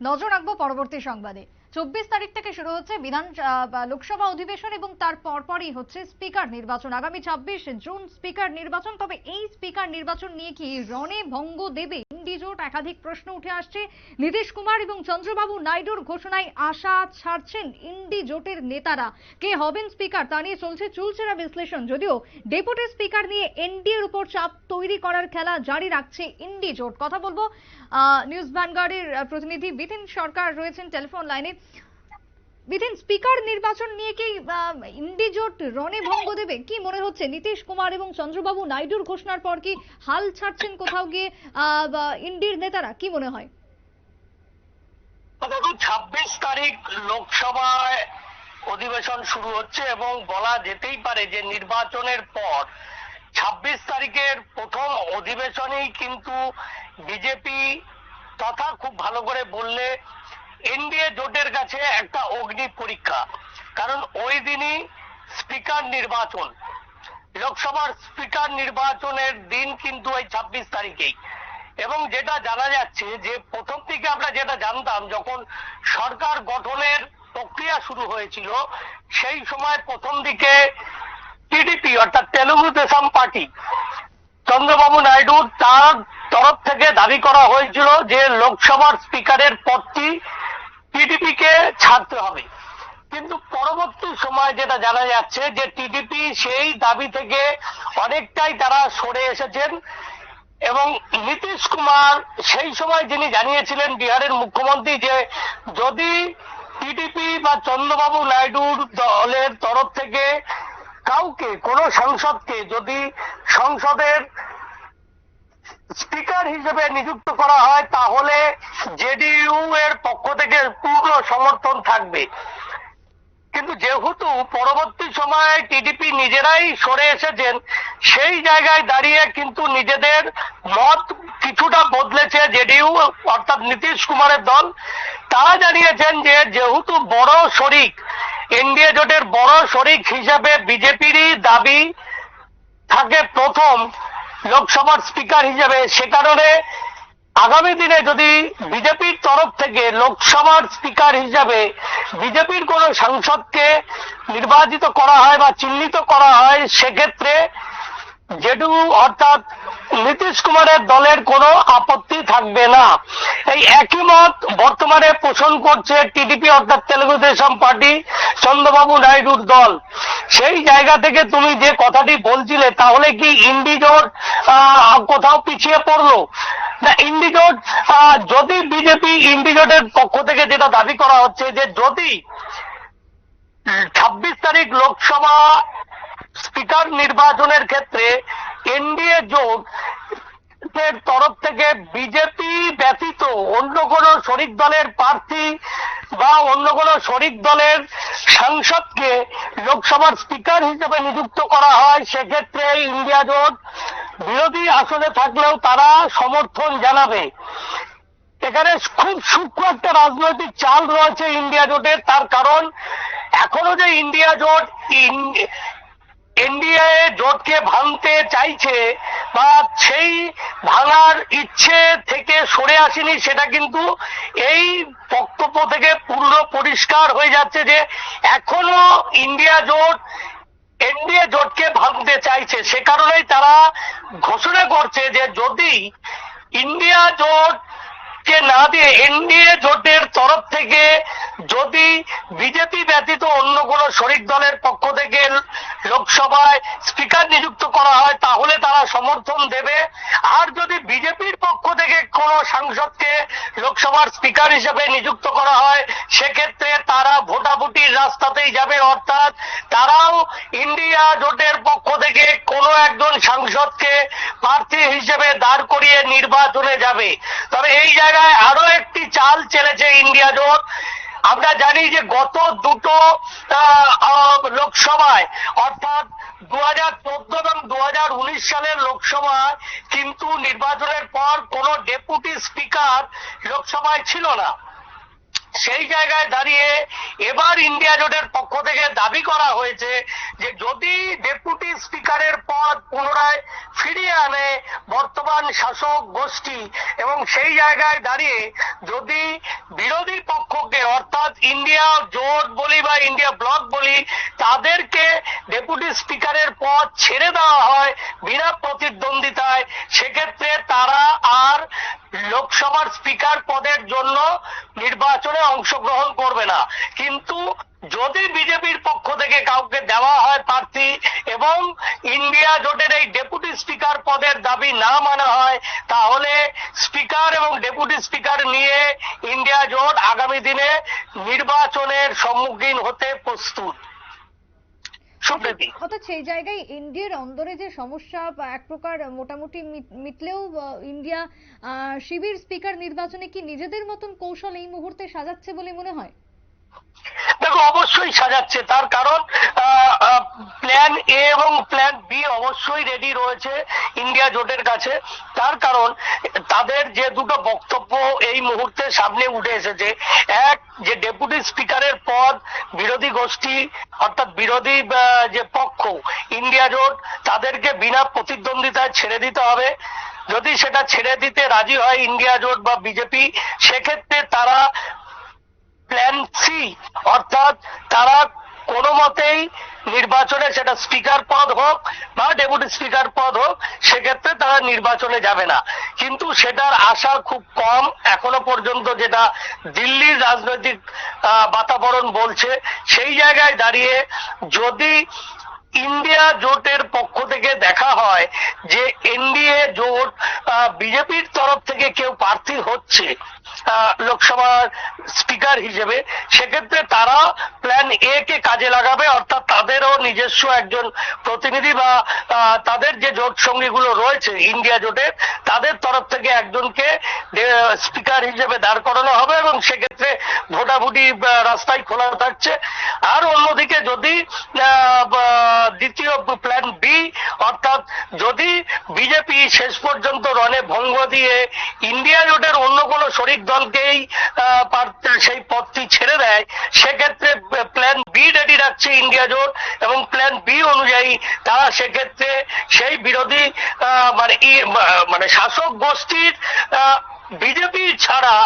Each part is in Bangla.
নজর রাখব পরবর্তী সংবাদে। চব্বিশ তারিখ থেকে শুরু হচ্ছে বিধান লোকসভা অধিবেশন এবং তার পরপরই হচ্ছে স্পিকার নির্বাচন। আগামী ছাব্বিশ জুন স্পিকার নির্বাচন, তবে এই স্পিকার নির্বাচন নিয়ে কি রণে ভঙ্গ দেবে ইন্ডি জোট একাধিক প্রশ্ন উঠে আসছে। নীতিশ কুমার এবং চন্দ্রবাবু নাইডুর ঘোষণায় আশা ছাড়ছেন ইন্ডি জোটের নেতারা। কে হবেন স্পিকার তা নিয়ে চলছে চুলচেরা বিশ্লেষণ। যদিও ডেপুটি স্পিকার নিয়ে এনডিএর উপর চাপ তৈরি করার খেলা জারি রাখছে ইন্ডি জোট কথা বলব নিউজ ভ্যানগার্ডের প্রতিনিধি বিপিন সরকার রয়েছেন টেলিফোন লাইনে। বিপিন স্পিকার নির্বাচন নিয়ে কি আহ, ইন্ডি জোট রণে ভঙ্গ দেবে? কি মনে হচ্ছে? নীতিশ কুমার এবং চন্দ্রবাবু নাইডুর ঘোষণার পর কি হাল ছাড়ছেন কোথাও গিয়ে? ইন্ডির নেতারা কি মনে হয়? দেখুন ছাব্বিশ তারিখ লোকসভায় অধিবেশন শুরু হচ্ছে এবং বলা যেতেই পারে যে নির্বাচনের পর ছাব্বিশ তারিখের প্রথম অধিবেশনেই কিন্তু বিজেপি তথা খুব ভালো করে বললে এনডিএ জোটের কাছে একটা অগ্নি পরীক্ষা। কারণ ওই দিনই স্পিকার নির্বাচন। লোকসভার স্পিকার নির্বাচনের দিন কিন্তু ওই ছাব্বিশ তারিখেই। এবং যেটা জানা যাচ্ছে যে প্রথম থেকে আমরা যেটা জানতাম, যখন সরকার গঠনের প্রক্রিয়া শুরু হয়েছিল, সেই সময় প্রথম দিকে টিডিপি অর্থাৎ তেলুগু দেশম পার্টি, চন্দ্রবাবু নাইডু তার তরফ থেকে দাবি করা হয়েছিল যে লোকসভার স্পিকারের পদটি টিডিপি কে ছাড়তে হবে। কিন্তু পরবর্তী সময় যেটা জানা যাচ্ছে যে টিডিপি সেই দাবি থেকে অনেকটাই তারা সরে এসেছেন এবং নীতিশ কুমার সেই সময় যিনি জানিয়েছিলেন বিহারের মুখ্যমন্ত্রী যে যদি টিডিপি বা চন্দ্রবাবু নাইডুর দলের তরফ থেকে কাউকে, কোনো সাংসদকে যদি সংসদের স্পিকার হিসেবে নিযুক্ত করা হয়, তাহলে জেডিইউ এর পক্ষ থেকে পূর্ণ সমর্থন থাকবে। কিন্তু যেহেতু পরবর্তী সময়ে টিডিপি নিজেরাই সরে এসেছেন, সেই জায়গায় দাঁড়িয়ে কিন্তু নিজেদের মত কিছুটা বদলেছে জেডিইউ, অর্থাৎ নীতিশ কুমারের দল। তারা জানিয়েছেন যে, যেহেতু বড় শরিক এনডিএ জোটের বড় শরিক হিসাবে বিজেপিরই দাবি থাকে প্রথম লোকসভার স্পিকার হিসেবে। সে কারণে আগামী দিনে যদি বিজেপির তরফ থেকে লোকসভার স্পিকার হিসাবে বিজেপির কোন সাংসদকে নির্বাচিত করা হয় বা চিহ্নিত করা হয়, সেক্ষেত্রে জেডু অর্থাৎ নীতিশ কুমারের দলের কোনো আপত্তি থাকবে না। এই একই মত বর্তমানে পোষণ করছে টিডিপি অর্থাৎ তেলুগু দেশম পার্টি চন্দ্রবাবু নাইডুর দল। সেই জায়গা থেকে তুমি যে কথাটি বলছিলে, তাহলে কি ইন্ডিজোর কোথাও পিছিয়ে পড়ল? না ইন্ডিজোট যদি বিজেপি ইন্ডিজোটের পক্ষ থেকে যেটা দাবি করা হচ্ছে যে যদি ছাব্বিশ তারিখ লোকসভা স্পিকার নির্বাচনের ক্ষেত্রে এনডিএ জোট তরফ থেকে বিজেপি ব্যতীত অন্য কোনো শরিক দলের প্রার্থী বা অন্য কোনো শরিক দলের সাংসদকে লোকসভার স্পিকার হিসেবে নিযুক্ত করা হয়, সেক্ষেত্রে ইন্ডিয়া জোট বিরোধী আসনে থাকলেও তারা সমর্থন জানাবে। এখানে খুব সূক্ষ্ম একটা রাজনৈতিক চাল রয়েছে ইন্ডিয়া জোটের, তার কারণ এখনও যে ইন্ডিয়া জোট এনডিএ জোটকে ভাঙতে চাইছে বা সেই ভাঙার ইচ্ছে থেকে সরে আসেনি, সেটা কিন্তু এই বক্তব্য থেকে পূর্ণ পরিষ্কার হয়ে যাচ্ছে যে এখনও ইন্ডিয়া জোট এনডিএ জোটকে ভাঙতে চাইছে। সে কারণেই তারা ঘোষণা করছে যে যদি ইন্ডিয়া জোট কে না দিয়ে এনডিএ জোটের তরফ থেকে যদি বিজেপি ব্যতীত অন্য কোন শরিক দলের পক্ষ থেকে লোকসভায় স্পিকার নিযুক্ত করা হয়, তাহলে তারা সমর্থন দেবে। আর যদি বিজেপির পক্ষ কোন সাংসদকে লোকসভার স্পিকার হিসেবে নিযুক্ত করা হয়, সেক্ষেত্রে তারা ভোটাভুটির রাস্তাতেই যাবে। অর্থাৎ তারাও ইন্ডিয়া জোটের পক্ষ থেকে কোন একজন সাংসদকে প্রার্থী হিসেবে দাঁড় করিয়ে নির্বাচনে যাবে। তবে এই জায়গায় আরও একটি চাল চেলেছে ইন্ডিয়া জোট। আমরা জানি যে গত দুটো লোকসভায়, অর্থাৎ দু হাজার চোদ্দ এবং দু হাজার উনিশ সালের লোকসভায় কিন্তু নির্বাচনের পর কোনো ডেপুটি স্পিকার লোকসভায় ছিল না। সেই জায়গায় দাঁড়িয়ে এবার ইন্ডিয়া জোটের পক্ষ থেকে দাবি করা হয়েছে যে যদি ডেপুটি স্পিকারের পদ পুনরায় ফিরিয়ে আনে বর্তমান শাসক গোষ্ঠী এবং সেই জায়গায় দাঁড়িয়ে যদি বিরোধী ইন্ডিয়া জোট বলি বা ইন্ডিয়া ব্লক বলি, তাদেরকে ডেপুটি স্পিকারের পদ ছেড়ে দেওয়া হয় বিনা প্রতিদ্বন্দ্বিতায়। সেক্ষেত্রে তারা আর লোকসভার স্পিকার পদের জন্য নির্বাচনে অংশগ্রহণ করবে না। কিন্তু যদি বিজেপির পক্ষ থেকে কাউকে দেওয়া হয় প্রার্থী এবং ইন্ডিয়া জোটের এই ডেপুটি স্পিকার পদের দাবি না মানা হয়, তাহলে স্পিকার এবং ডেপুটি স্পিকার নিয়ে ইন্ডিয়া জোট আগামী দিনে নির্বাচনের সম্মুখীন হতে প্রস্তুত। অর্থাৎ সেই জায়গায় ইন্ডিয়ার অন্দরে যে সমস্যা, এক প্রকার মোটামুটি মিটলেও ইন্ডিয়া শিবির স্পিকার নির্বাচনে কি নিজেদের মতন কৌশল এই মুহূর্তে সাজাচ্ছে বলে মনে হয়? অবশ্যই সাজাচ্ছে। তার কারণ প্ল্যান এ এবং প্ল্যান বি অবশ্যই রেডি রয়েছে ইন্ডিয়া জোটের কাছে। তার কারণ, তাদের যে দুটো বক্তব্য এই মুহূর্তে সামনে উঠে এসেছে। এক, যে ডেপুটি স্পিকারের পদ বিরোধী গোষ্ঠী, অর্থাৎ বিরোধী যে পক্ষ ইন্ডিয়া জোট, তাদেরকে বিনা প্রতিদ্বন্দ্বিতায় ছেড়ে দিতে হবে। যদি সেটা ছেড়ে দিতে রাজি হয় ইন্ডিয়া জোট বা বিজেপি, সেক্ষেত্রে তারা প্ল্যান সি অর্থাৎ তারা কোনো মতেই নির্বাচনে সেটা স্পিকার পদ হোক বা ডেপুটি স্পিকার পদ হোক, সেক্ষেত্রে তারা নির্বাচনে যাবে না। কিন্তু সেটার আশা খুব কম। এখনও পর্যন্ত যেটা দিল্লির রাজনৈতিক বাতাবরণ বলছে, সেই জায়গায় দাঁড়িয়ে যদি ইন্ডিয়া জোটের পক্ষ থেকে দেখা হয় যে এনডিএ জোট বিজেপির তরফ থেকে কেউ প্রার্থী হচ্ছে লোকসভার স্পিকার হিসেবে। সেক্ষেত্রে তারা প্ল্যান এ কে কাজে লাগাবে, অর্থাৎ তাদেরও নিজস্ব একজন প্রতিনিধি বা তাদের যে জোট সঙ্গীগুলো রয়েছে ইন্ডিয়া জোটের, তাদের তরফ থেকে একজনকে স্পিকার হিসেবে দাঁড় করানো হবে এবং সেক্ষেত্রে ভোটাভুটি রাস্তায় খোলা থাকছে। আর অন্যদিকে যদি দ্বিতীয় প্ল্যান বি অর্থাৎ যদি বিজেপি শেষ পর্যন্ত রণে ভঙ্গ দিয়ে ইন্ডিয়া জোটের অন্য কোনো শরিক দলকেই সেই পদটি ছেড়ে দেয়, সেক্ষেত্রে প্ল্যান বি রেডি রাখছে ইন্ডিয়া জোট এবং প্ল্যান বি অনুযায়ী তারা সেক্ষেত্রে সেই বিরোধী মানে মানে শাসক গোষ্ঠীর বিজেপি ছাড়া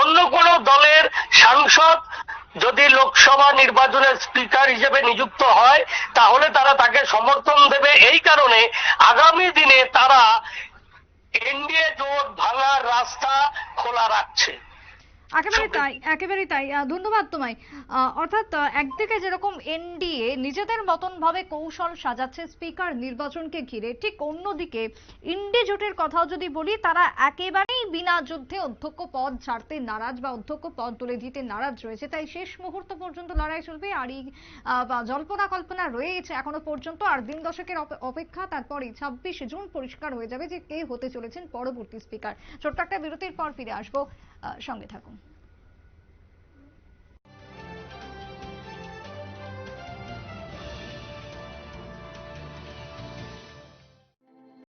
অন্য কোনো দলের সাংসদ যদি লোকসভা নির্বাচনের স্পিকার হিসেবে নিযুক্ত হয়, তাহলে তারা তাকে সমর্থন দেবে। এই কারণে আগামী দিনে তারা এনডিএ জোট ভাঙার রাস্তা খোলা রাখছে। একেবারে তাই একেবারে তাই। ধন্যবাদ তোমায়। অর্থাৎ একদিকে যেরকম এনডিএ নিজেদের মতন ভাবে কৌশল সাজাচ্ছে স্পিকার নির্বাচনকে ঘিরে ঠিক অন্যদিকে ইন্ডি জোটের কথাও যদি বলি তারা একেবারেই বিনা যুদ্ধে অধ্যক্ষ পদ ছাড়তে নারাজ বা অধ্যক্ষ পদ তুলে দিতে নারাজ রয়েছে। তাই শেষ মুহূর্ত পর্যন্ত লড়াই চলবে। আর এই জল্পনা কল্পনা রয়েছে এখনও পর্যন্ত। আর দিন দশকের অপেক্ষা তারপরেই ছাব্বিশে জুন পরিষ্কার হয়ে যাবে যে কে হতে চলেছেন পরবর্তী স্পিকার। ছোট্ট একটা বিরতির পর ফিরে আসব। সঙ্গে থাকুন।